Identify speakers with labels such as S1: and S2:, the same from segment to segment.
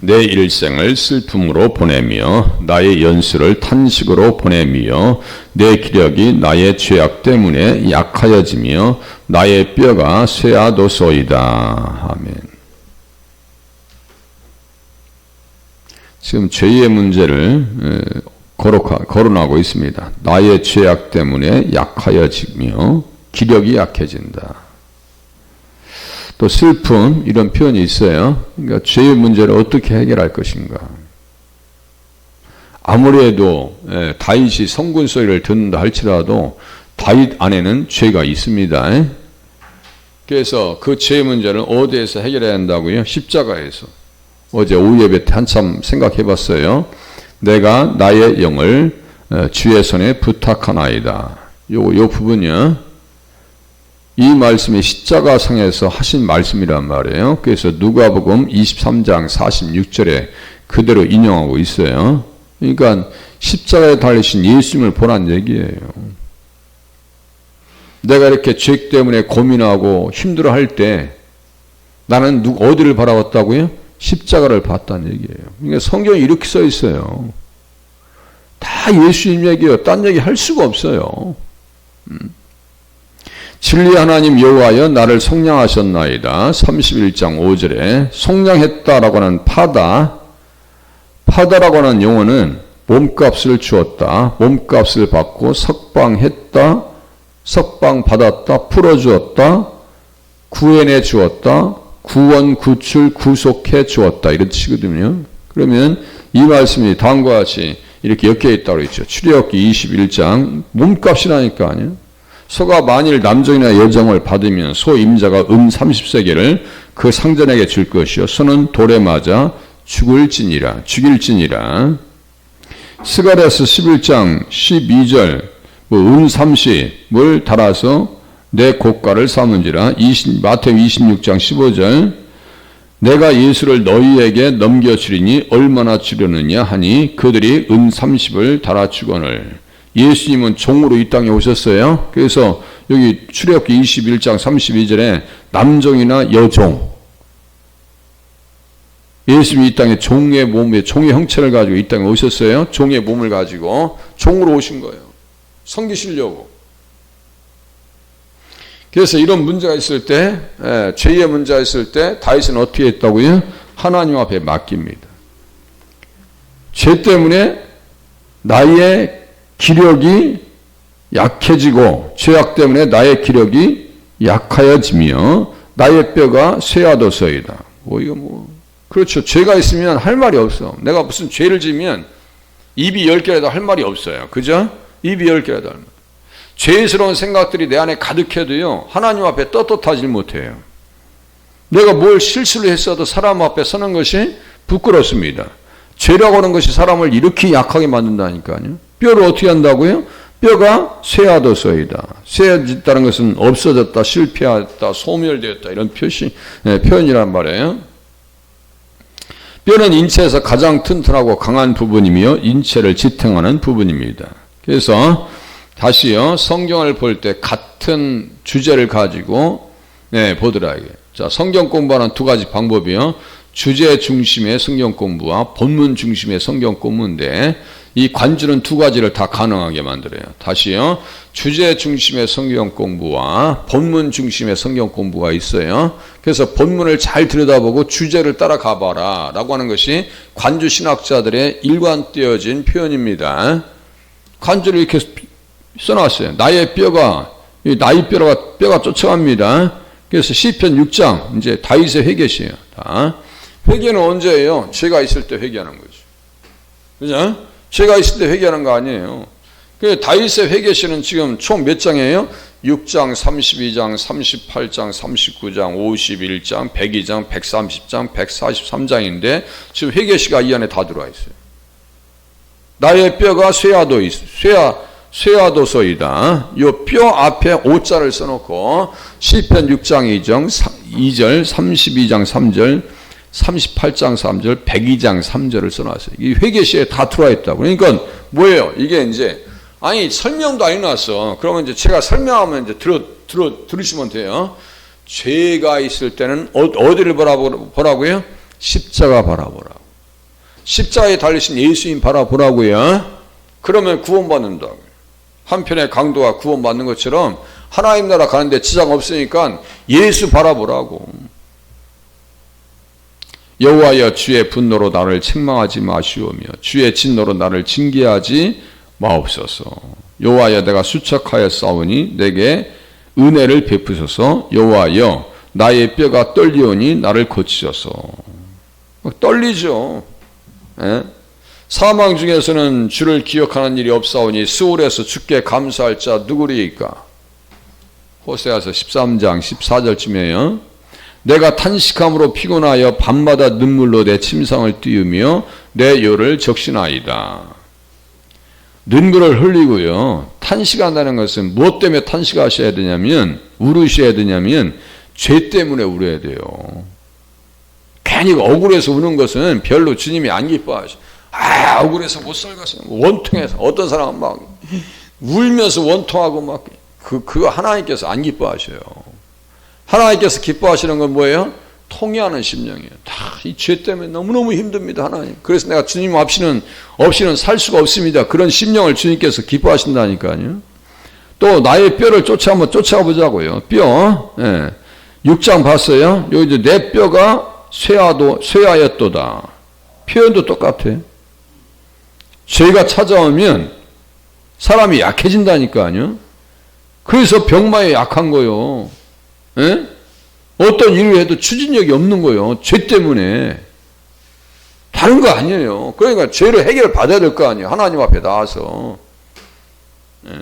S1: 내 일생을 슬픔으로 보내며 나의 연수를 탄식으로 보내며 내 기력이 나의 죄악 때문에 약하여지며 나의 뼈가 쇠하도소이다. 아멘. 지금 죄의 문제를 거론하고 있습니다. 나의 죄악 때문에 약하여지며 기력이 약해진다. 또 슬픔 이런 표현이 있어요. 그러니까 죄의 문제를 어떻게 해결할 것인가. 아무래도 예, 다윗이 성군 소리를 듣는다 할지라도 다윗 안에는 죄가 있습니다. 그래서 그 죄의 문제를 어디에서 해결해야 한다고요? 십자가에서. 어제 오후 예배 때 한참 생각해 봤어요. 내가 나의 영을 어, 주의 손에 부탁하나이다. 요, 요 부분이요. 이 말씀이 십자가 상에서 하신 말씀이란 말이에요. 그래서 누가복음 23장 46절에 그대로 인용하고 있어요. 그러니까 십자가에 달리신 예수님을 보란 얘기예요. 내가 이렇게 죄 때문에 고민하고 힘들어 할 때 나는 누 어디를 바라봤다고요? 십자가를 봤다는 얘기예요. 그러니까 성경에 이렇게 써 있어요. 다 예수님 얘기예요. 딴 얘기 할 수가 없어요. 음. 진리 하나님 여호와여 나를 속량하셨나이다. 31장 5절에 속량했다라고 하는 파다 파다라고 하는 용어는 몸값을 주었다. 몸값을 받고 석방했다. 석방 받았다. 풀어 주었다. 구해내 주었다. 구원 구출 구속해 주었다. 이런 뜻이거든요. 그러면 이 말씀이 다음과 같이 이렇게 엮여 있다고 했죠. 출애굽기 21장 몸값이라니까 아니요. 소가 만일 남종이나 여종을 받으면 소 임자가 음 30세계를 그 상전에게 줄 것이요. 소는 돌에 맞아 죽을지니라 죽일지니라. 스가랴서 11장 12절 뭐음 30을 달아서 내 고가를 삼은지라. 20, 마태 26장 15절 내가 예수를 너희에게 넘겨주리니 얼마나 주려느냐 하니 그들이 은 30을 달아 주거늘 예수님은 종으로 이 땅에 오셨어요. 그래서 여기 출애굽기 21장 32절에 남종이나 여종 예수님이 이 땅에 종의 몸에 종의 형체를 가지고 이 땅에 오셨어요. 종의 몸을 가지고 종으로 오신 거예요. 섬기시려고. 그래서 이런 문제가 있을 때, 예, 죄의 문제가 있을 때 다윗은 어떻게 했다고요? 하나님 앞에 맡깁니다. 죄 때문에 나의 기력이 약해지고 죄악 때문에 나의 기력이 약하여지며 나의 뼈가 쇠하도서이다. 뭐 이거 뭐 그렇죠. 죄가 있으면 할 말이 없어. 내가 무슨 죄를 지면 입이 열 개라도 할 말이 없어요. 그죠? 입이 열 개라도 할 말. 죄스러운 생각들이 내 안에 가득해도요. 하나님 앞에 떳떳하지 못해요. 내가 뭘 실수를 했어도 사람 앞에 서는 것이 부끄럽습니다. 죄라고 하는 것이 사람을 이렇게 약하게 만든다니까요. 뼈를 어떻게 한다고요? 뼈가 쇠하도서이다. 쇠해졌다는 것은 없어졌다, 실패했다, 소멸되었다 이런 표시 네, 표현이란 말이에요. 뼈는 인체에서 가장 튼튼하고 강한 부분이며 인체를 지탱하는 부분입니다. 그래서 다시요 성경을 볼 때 같은 주제를 가지고 네, 보더라고요. 자 성경 공부하는 두 가지 방법이요. 주제 중심의 성경 공부와 본문 중심의 성경 공부인데 이 관주는 두 가지를 다 가능하게 만들어요. 다시요. 주제 중심의 성경 공부와 본문 중심의 성경 공부가 있어요. 그래서 본문을 잘 들여다보고 주제를 따라가 봐라 라고 하는 것이 관주 신학자들의 일관되어진 표현입니다. 관주를 이렇게 써놨어요. 나의 뼈가 나의 뼈가 뼈가 쫓아갑니다. 그래서 시편 6장 이제 다윗의 회개시에요. 다. 회개는 언제예요? 죄가 있을 때 회개하는 거죠. 그죠? 죄가 있을 때 회개하는 거 아니에요. 그 다윗의 회개시는 지금 총 몇 장이에요? 6장, 32장, 38장, 39장, 51장, 102장, 130장, 143장인데 지금 회개시가 이 안에 다 들어와 있어요. 나의 뼈가 쇠하도 있, 쇠하, 쇠하도서이다. 이뼈 앞에 오자를 써놓고 시편 6장 2절, 2절, 32장 3절, 38장 3절, 102장 3절을 써놨어요. 이 회계시에 다 들어와 있다고. 그러니까 뭐예요? 이게 이제 아니 설명도 안 해놨어. 그러면 이제 제가 설명하면 이제 들어 들어 들으시면 돼요. 죄가 있을 때는 어, 디를 보라고, 보라고요? 십자가 바라보라고. 십자가에 달리신 예수님 바라보라고요. 그러면 구원받는다. 한편의 강도가 구원받는 것처럼 하나님 나라 가는데 지장 없으니까 예수 바라보라고. 여호와여 주의 분노로 나를 책망하지 마시오며 주의 진노로 나를 징계하지 마옵소서. 여호와여 내가 수척하여 싸우니 내게 은혜를 베푸소서. 여호와여 나의 뼈가 떨리오니 나를 고치소서. 떨리죠. 예? 사망 중에서는 주를 기억하는 일이 없사오니 수월에서 주께 감사할 자 누구리이까? 호세아서 13장 14절쯤에요. 내가 탄식함으로 피곤하여 밤마다 눈물로 내 침상을 띄우며 내 요를 적신하이다. 눈물을 흘리고요. 탄식한다는 것은 무엇 때문에 탄식하셔야 되냐면 울으셔야 되냐면 죄 때문에 울어야 돼요. 괜히 억울해서 우는 것은 별로 주님이 안 기뻐하셔. 아, 억울해서 못 살겠어요. 원통해서. 어떤 사람은 막 울면서 원통하고 막 그, 그거 하나님께서 안 기뻐하셔요. 하나님께서 기뻐하시는 건 뭐예요? 통해하는 심령이에요. 다 이 죄 때문에 너무너무 힘듭니다, 하나님. 그래서 내가 주님 없이는, 없이는 살 수가 없습니다. 그런 심령을 주님께서 기뻐하신다니까요. 또 나의 뼈를 쫓아 한번 쫓아가 보자고요. 뼈. 예. 6장 봤어요? 여기 이제 내 뼈가 쇠하도, 쇠하였도다. 표현도 똑같아. 죄가 찾아오면 사람이 약해진다니까요. 그래서 병마에 약한 거요. 예? 어떤 일을 해도 추진력이 없는 거요. 죄 때문에. 다른 거 아니에요. 그러니까 죄를 해결 받아야 될 거 아니에요. 하나님 앞에 나와서. 예.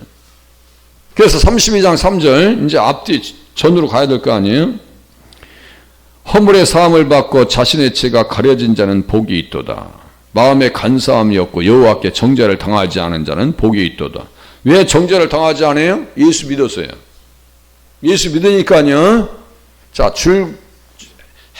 S1: 그래서 32장 3절, 이제 앞뒤 전으로 가야 될 거 아니에요? 허물의 사함을 받고 자신의 죄가 가려진 자는 복이 있도다. 마음에 간사함이 없고 여호와께 정죄를 당하지 않은 자는 복이 있도다. 왜 정죄를 당하지 않아요? 예수 믿었어요. 예수 믿으니까요. 자, 줄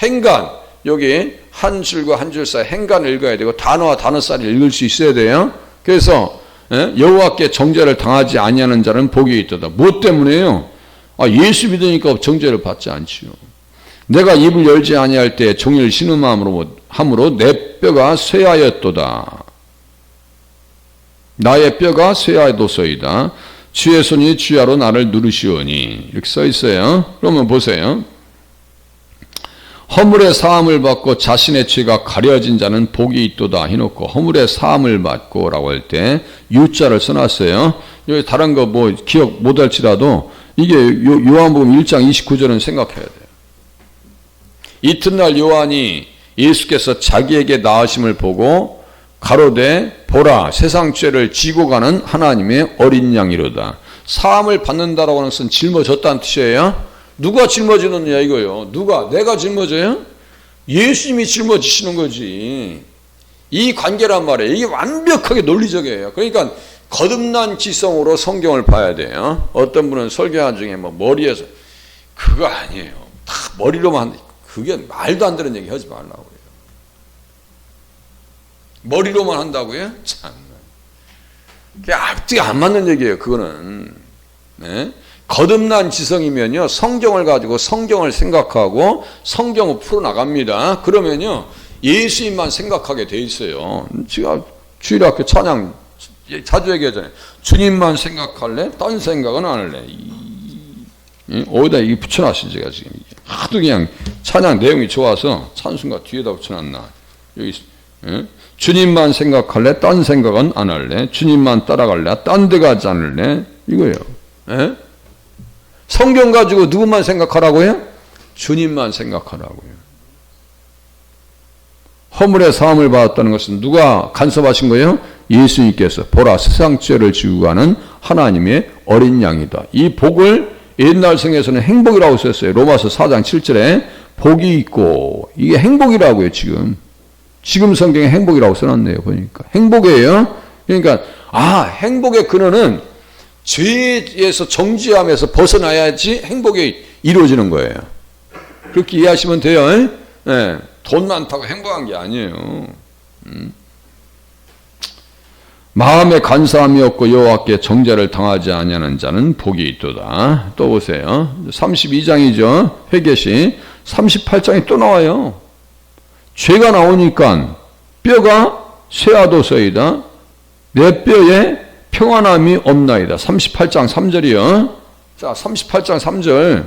S1: 행간 여기 한 줄과 한 줄 사이 행간을 읽어야 되고 단어와 단어 사이를 읽을 수 있어야 돼요. 그래서 예? 여호와께 정죄를 당하지 아니하는 자는 복이 있도다. 무엇 때문에요? 아, 예수 믿으니까 정죄를 받지 않지요. 내가 입을 열지 아니할 때 종일 신음함으로 함으로 내 뼈가 쇠하였도다. 나의 뼈가 쇠하도소이다. 주의 손이 주야로 나를 누르시오니 이렇게 써 있어요. 그러면 보세요. 허물의 사함을 받고 자신의 죄가 가려진 자는 복이 있도다 해놓고 허물의 사함을 받고라고 할 때 유자를 써놨어요. 여기 다른 거 뭐 기억 못할지라도 이게 요 한복음 1장 29절은 생각해야 돼요. 이튿날 요한이 예수께서 자기에게 나으심을 보고 가로되 보라 세상 죄를 지고 가는 하나님의 어린 양이로다. 사함을 받는다라고 하는 것은 짊어졌다는 뜻이에요. 누가 짊어지느냐 이거요. 누가 내가 짊어져요? 예수님이 짊어지시는 거지. 이 관계란 말이에요. 이게 완벽하게 논리적이에요. 그러니까 거듭난 지성으로 성경을 봐야 돼요. 어떤 분은 설교한 중에 뭐 머리에서 그거 아니에요. 다 머리로만 그게 말도 안 되는 얘기 하지 말라고. 머리로만 한다고요? 참. 그게 앞뒤 안 맞는 얘기예요. 그거는. 네? 거듭난 지성이면요. 성경을 가지고 성경을 생각하고 성경을 풀어나갑니다. 그러면요. 예수님만 생각하게 돼 있어요. 제가 주일학교 찬양 자주 얘기하잖아요. 주님만 생각할래? 딴 생각은 안 할래. 어디다 이게 붙여놨어 제가 지금. 하도 그냥 찬양 내용이 좋아서 찬순가 뒤에다 붙여놨나. 여기 예? 주님만 생각할래? 딴 생각은 안 할래? 주님만 따라갈래? 딴 데 가지 않을래? 이거예요. 예? 성경 가지고 누구만 생각하라고요? 주님만 생각하라고요. 허물의 사함을 받았다는 것은 누가 간섭하신 거예요? 예수님께서 보라 세상 죄를 지고 가는 하나님의 어린 양이다. 이 복을 옛날 성에서는 행복이라고 썼어요. 로마서 4장 7절에 복이 있고 이게 행복이라고요, 지금. 지금 성경에 행복이라고 써놨네요, 보니까. 행복이에요. 그러니까 아, 행복의 근원은 죄에서 정지함에서 벗어나야지 행복이 이루어지는 거예요. 그렇게 이해하시면 돼요. 네. 돈 많다고 행복한 게 아니에요. 음. 마음에 간사함이 없고 여호와께 정죄를 당하지 아니하는 자는 복이 있도다. 또 보세요. 32장이죠. 회개시 38장이 또 나와요. 죄가 나오니까 뼈가 쇠하도서이다. 내 뼈에 평안함이 없나이다. 38장 3절이요. 자, 38장 3절.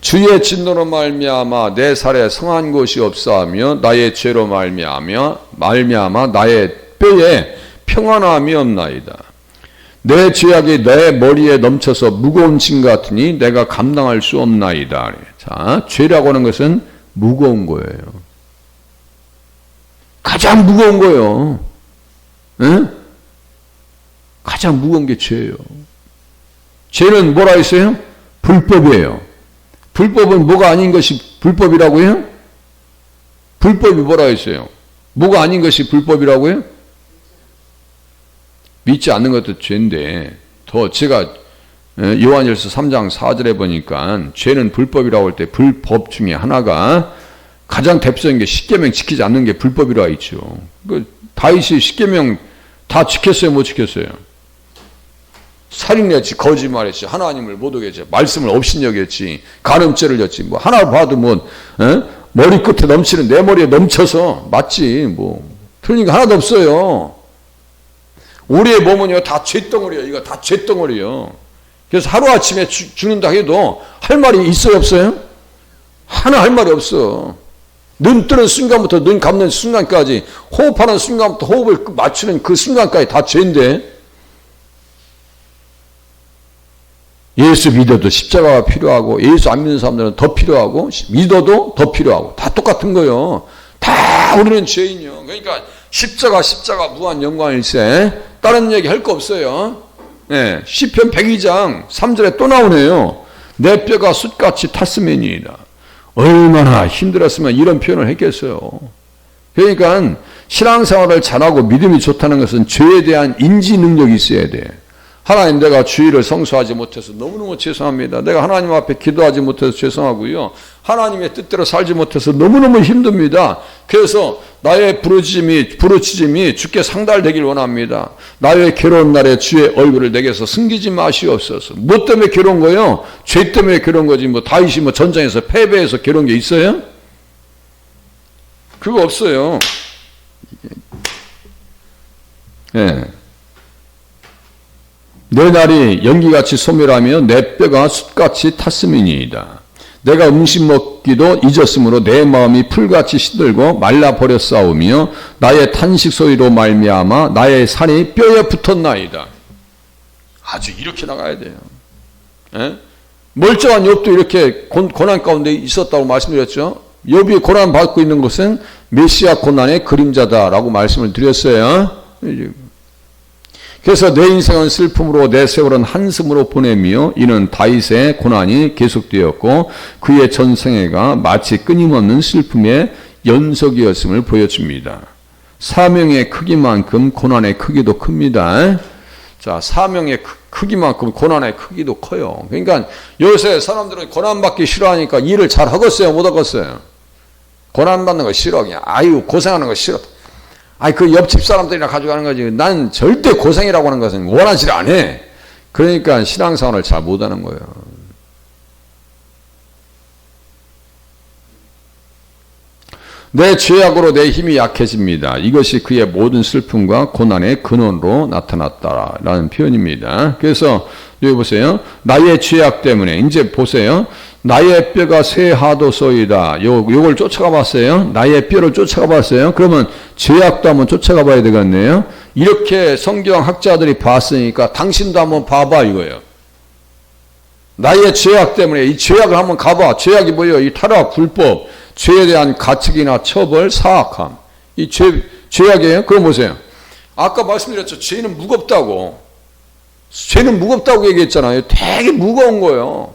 S1: 주의 진노로 말미암아 내 살에 성한 곳이 없사하며 나의 죄로 말미암아 말미암아 나의 뼈에 평안함이 없나이다. 내 죄악이 내 머리에 넘쳐서 무거운 짐 같으니 내가 감당할 수 없나이다. 자, 죄라고 하는 것은 무거운 거예요. 가장 무거운 거예요. 응? 가장 무거운 게 죄예요. 죄는 뭐라 했어요? 불법이에요. 불법은 뭐가 아닌 것이 불법이라고 해요? 불법이 뭐라 했어요? 뭐가 아닌 것이 불법이라고 해요? 믿지 않는 것도 죄인데 더 제가 요한일서 3장 4절에 보니까 죄는 불법이라고 할 때 불법 중에 하나가 가장 대표적인 게 십계명 지키지 않는 게 불법이라 있죠. 그 다윗이 십계명 다 지켰어요, 못 지켰어요? 살인했지, 거짓말했지, 하나님을 못 오겠지, 말씀을 업신여겼지, 간음죄를 졌지, 뭐 하나 봐도 뭐 에? 머리 끝에 넘치는 내 머리에 넘쳐서 맞지, 뭐 틀린 거 하나도 없어요. 우리의 몸은요 다 죄덩어리예요. 이거 다 죄덩어리요. 그래서 하루 아침에 주, 죽는다 해도 할 말이 있어요, 없어요? 하나 할 말이 없어. 눈 뜨는 순간부터 눈 감는 순간까지 호흡하는 순간부터 호흡을 맞추는 그 순간까지 다 죄인데 예수 믿어도 십자가가 필요하고 예수 안 믿는 사람들은 더 필요하고 믿어도 더 필요하고 다 똑같은 거예요. 다 우리는 죄인이요. 그러니까 십자가 십자가 무한 영광일세 다른 얘기 할 거 없어요. 네, 시편 102장 3절에 또 나오네요. 내 뼈가 숯같이 탔으면이다. 얼마나 힘들었으면 이런 표현을 했겠어요. 그러니까 신앙생활을 잘하고 믿음이 좋다는 것은 죄에 대한 인지 능력이 있어야 돼. 하나님 내가 주의를 성수하지 못해서 너무너무 죄송합니다. 내가 하나님 앞에 기도하지 못해서 죄송하고요. 하나님의 뜻대로 살지 못해서 너무너무 힘듭니다. 그래서 나의 부르짖음이 부르짖음이 주께 상달되길 원합니다. 나의 괴로운 날에 주의 얼굴을 내게서 숨기지 마시옵소서. 뭐 때문에 괴로운 거예요? 죄 때문에 괴로운 거지. 뭐 다윗이 뭐 전쟁에서 패배해서 괴로운 게 있어요? 그거 없어요. 예. 네. 내 날이 연기같이 소멸하며 내 뼈가 숯같이 탔음이니이다. 내가 음식 먹기도 잊었으므로 내 마음이 풀같이 시들고 말라 버렸사오며 나의 탄식 소리로 말미암아 나의 살이 뼈에 붙었나이다. 아주 이렇게 나가야 돼요. 에? 예? 멀쩡한 욥도 이렇게 고난 가운데 있었다고 말씀드렸죠. 욥이 고난 받고 있는 것은 메시아 고난의 그림자다라고 말씀을 드렸어요. 그래서 내 인생은 슬픔으로 내 세월은 한숨으로 보내며 이는 다윗의 고난이 계속되었고 그의 전생애가 마치 끊임없는 슬픔의 연속이었음을 보여줍니다. 사명의 크기만큼 고난의 크기도 큽니다. 자, 사명의 크기만큼 고난의 크기도 커요. 그러니까 요새 사람들은 고난받기 싫어하니까 일을 잘 하겠어요? 못 하겠어요? 고난받는 거 싫어. 그냥 아유, 고생하는 거 싫어. 아니 그 옆집 사람들이나 가져가는 거지. 난 절대 고생이라고 하는 것은 원하지 않아. 그러니까 신앙생활을 잘 못하는 거예요. 내 죄악으로 내 힘이 약해집니다. 이것이 그의 모든 슬픔과 고난의 근원으로 나타났다라는 표현입니다. 그래서 여기 보세요. 나의 죄악 때문에 이제 보세요. 나의 뼈가 쇠하도소이다. 요, 요걸 쫓아가 봤어요. 나의 뼈를 쫓아가 봤어요. 그러면 죄악도 한번 쫓아가 봐야 되겠네요. 이렇게 성경 학자들이 봤으니까 당신도 한번 봐봐 이거예요. 나의 죄악 때문에 이 죄악을 한번 가봐. 죄악이 뭐예요? 이 타락, 불법, 죄에 대한 가책이나 처벌, 사악함. 이 죄, 죄악이에요? 그럼 보세요. 아까 말씀드렸죠. 죄는 무겁다고. 죄는 무겁다고 얘기했잖아요. 되게 무거운 거예요.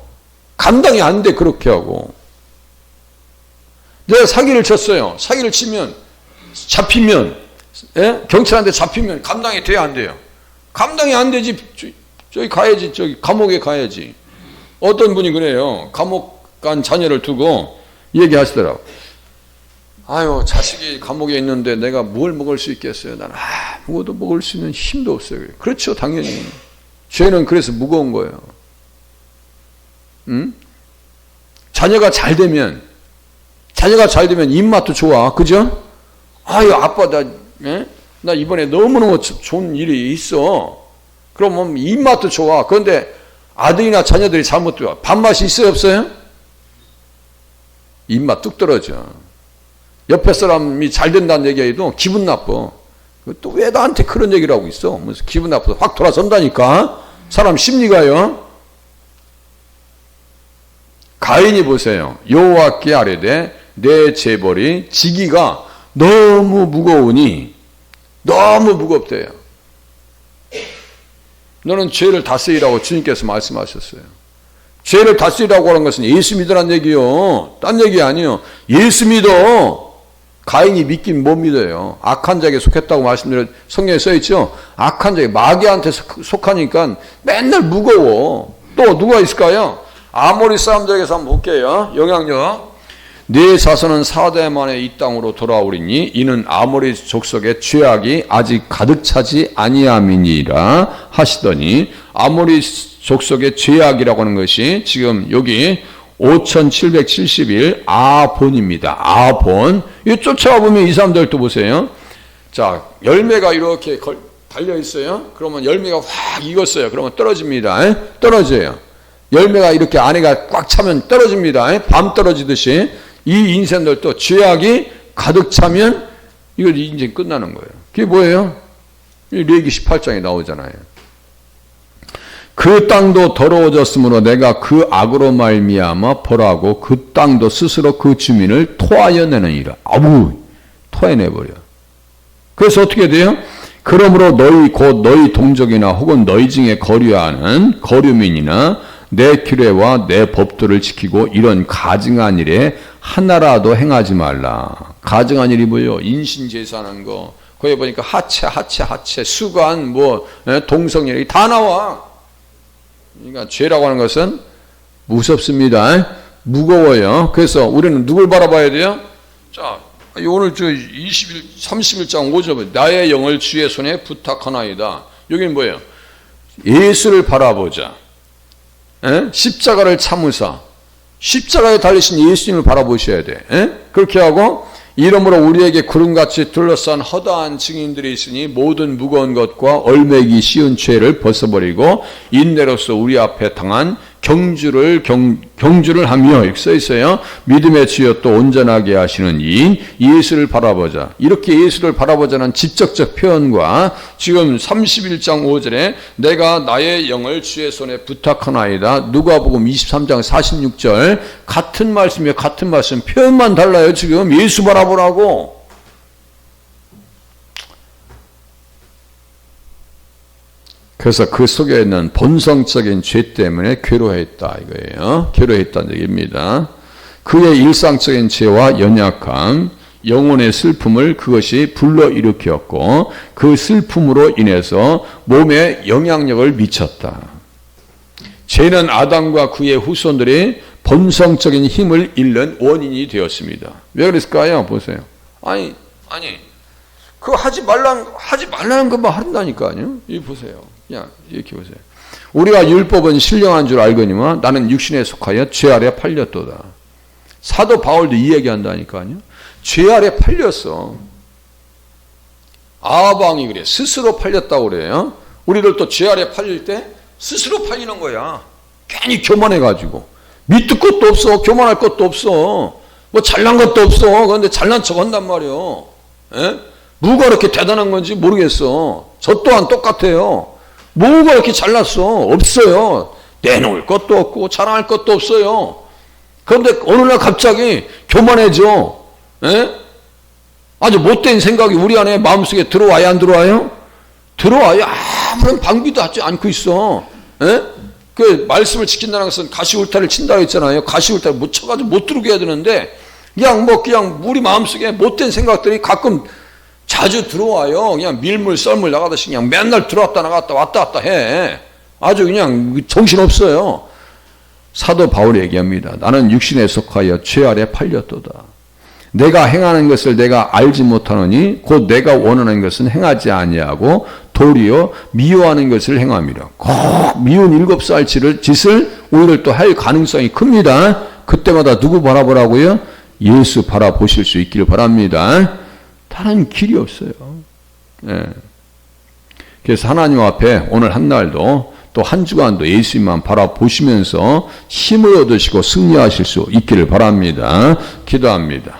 S1: 감당이 안 돼, 그렇게 하고. 내가 사기를 쳤어요. 사기를 치면, 잡히면, 예? 경찰한테 잡히면 감당이 돼야 안 돼요? 감당이 안 되지. 저 기 가야지, 저기 감옥에 가야지. 어떤 분이 그래요. 감옥 간 자녀를 두고 얘기하시더라고. 아유, 자식이 감옥에 있는데 내가 뭘 먹을 수 있겠어요? 난 아무것도 먹을 수 있는 힘도 없어요. 그렇죠, 당연히. 죄는 그래서 무거운 거예요. 응? 자녀가 잘 되면 자녀가 잘 되면 입맛도 좋아. 그죠? 아유 아빠 나 예? 나 이번에 너무너무 조- 좋은 일이 있어. 그러면 입맛도 좋아. 그런데 아들이나 자녀들이 잘못돼요. 밥맛이 있어요, 없어요? 입맛 뚝 떨어져. 옆에 사람이 잘 된다는 얘기해도 기분 나빠. 또 왜 나한테 그런 얘기를 하고 있어? 기분 나빠서 확 돌아선다니까? 사람 심리가요. 가인이 보세요. 여호와께 아뢰되 내 재벌이 지기가 너무 무거우니 너무 무겁대요. 너는 죄를 다스리라고 주님께서 말씀하셨어요. 죄를 다스리라고 하는 것은 예수 믿으란 얘기요. 딴 얘기 아니요. 예수 믿어. 가인이 믿긴 못 믿어요. 악한 자에게 속했다고 말씀드려 성경에 써 있죠. 악한 자에 마귀한테 속- 속하니까 맨날 무거워. 또 누가 있을까요? 아모리 사람들에게서 한번 볼게요. 영향력. 네 자손은 사대 만에 이 땅으로 돌아오리니 이는 아모리 족속의 죄악이 아직 가득 차지 아니함이니라 하시더니 아모리 족속의 죄악이라고 하는 것이 지금 여기 5771 아본입니다. 아본. 이 쫓아와 보면 이 사람들 또 보세요. 자, 열매가 이렇게 걸, 달려 있어요. 그러면 열매가 확 익었어요. 그러면 떨어집니다. 에? 떨어져요. 열매가 이렇게 안에가 꽉 차면 떨어집니다. 에? 밤 떨어지듯이 이 인생들도 죄악이 가득 차면 이걸 인생 끝나는 거예요. 그게 뭐예요? 이 레기 18장에 나오잖아요. 그 땅도 더러워졌으므로 내가 그 악으로 말미암아 벌하고 그 땅도 스스로 그 주민을 토하여 내느니라. 아우 토해내 버려. 그래서 어떻게 돼요? 그러므로 너희 곧 너희 동족이나 혹은 너희 중에 거류하는 거류민이나 내 규례와 내 법도를 지키고 이런 가증한 일에 하나라도 행하지 말라. 가증한 일이 뭐요? 인신 제사하는 거. 거기 보니까 하체, 하체, 하체, 수관, 뭐 예, 동성애 다 나와. 그러니까 죄라고 하는 것은 무섭습니다. 무거워요. 그래서 우리는 누굴 바라봐야 돼요? 자, 오늘 저 21, 31장 5절 나의 영을 주의 손에 부탁하나이다. 여기는 뭐예요? 예수를 바라보자. 에? 십자가를 참으사 십자가에 달리신 예수님을 바라보셔야 돼. 에? 그렇게 하고 이러므로 우리에게 구름같이 둘러싼 허다한 증인들이 있으니 모든 무거운 것과 얼매기 쉬운 죄를 벗어버리고 인내로서 우리 앞에 당한 경주를 경, 경주를 하며 이렇게 써 있어요. 믿음의 주여 또 온전하게 하시는 이인 예수를 바라보자. 이렇게 예수를 바라보자는 직접적 표현과 지금 31장 5절에 내가 나의 영을 주의 손에 부탁하나이다. 누가복음 23장 46절 같은 말씀이에요. 같은 말씀 표현만 달라요. 지금 예수 바라보라고. 그래서 그 속에 있는 본성적인 죄 때문에 괴로했다 이거예요. 괴로했다는 얘기입니다. 그의 일상적인 죄와 연약함, 영혼의 슬픔을 그것이 불러일으켰고 그 슬픔으로 인해서 몸에 영향력을 미쳤다. 죄는 아담과 그의 후손들이 본성적인 힘을 잃는 원인이 되었습니다. 왜 그랬을까요? 보세요. 아니, 아니, 그거 하지 말라는, 하지 말라는 것만 한다니까요. 이 보세요. 그냥 이렇게 보세요. 우리가 율법은 신령한 줄 알거니와 나는 육신에 속하여 죄 아래 팔렸도다. 사도 바울도 이 얘기 한다니까요. 죄 아래 팔렸어. 아방이 그래. 스스로 팔렸다고 그래요. 우리들도 죄 아래 팔릴 때 스스로 팔리는 거야. 괜히 교만해가지고. 밑도 것도 없어. 교만할 것도 없어. 뭐 잘난 것도 없어. 그런데 잘난 척 한단 말이요. 에? 뭐가 그렇게 대단한 건지 모르겠어. 저 또한 똑같아요. 뭐가 이렇게 잘났어? 없어요. 내놓을 것도 없고 자랑할 것도 없어요. 그런데 어느 날 갑자기 교만해져. 에? 아주 못된 생각이 우리 안에 마음속에 들어와야 안 들어와요? 들어와요. 아무런 방비도 하지 않고 있어. 에? 그 말씀을 지킨다는 것은 가시울타를 친다고 했잖아요. 가시울타를 못 쳐가지고 못 들어오게 해야 되는데 그냥 뭐 그냥 우리 마음속에 못된 생각들이 가끔 자주 들어와요. 그냥 밀물 썰물 나가듯이 그냥 맨날 들어왔다 나갔다 왔다 갔다 해. 아주 그냥 정신 없어요. 사도 바울이 얘기합니다. 나는 육신에 속하여 죄 아래 팔렸도다. 내가 행하는 것을 내가 알지 못하노니 곧 내가 원하는 것은 행하지 아니하고 도리어 미워하는 것을 행함이라. 꼭 미운 일곱 살 짓을 우리들 또할 가능성이 큽니다. 그때마다 누구 바라보라고요? 예수 바라보실 수 있기를 바랍니다. 다른 길이 없어요. 예. 그래서 하나님 앞에 오늘 한 날도 또 한 주간도 예수님만 바라보시면서 힘을 얻으시고 승리하실 수 있기를 바랍니다. 기도합니다.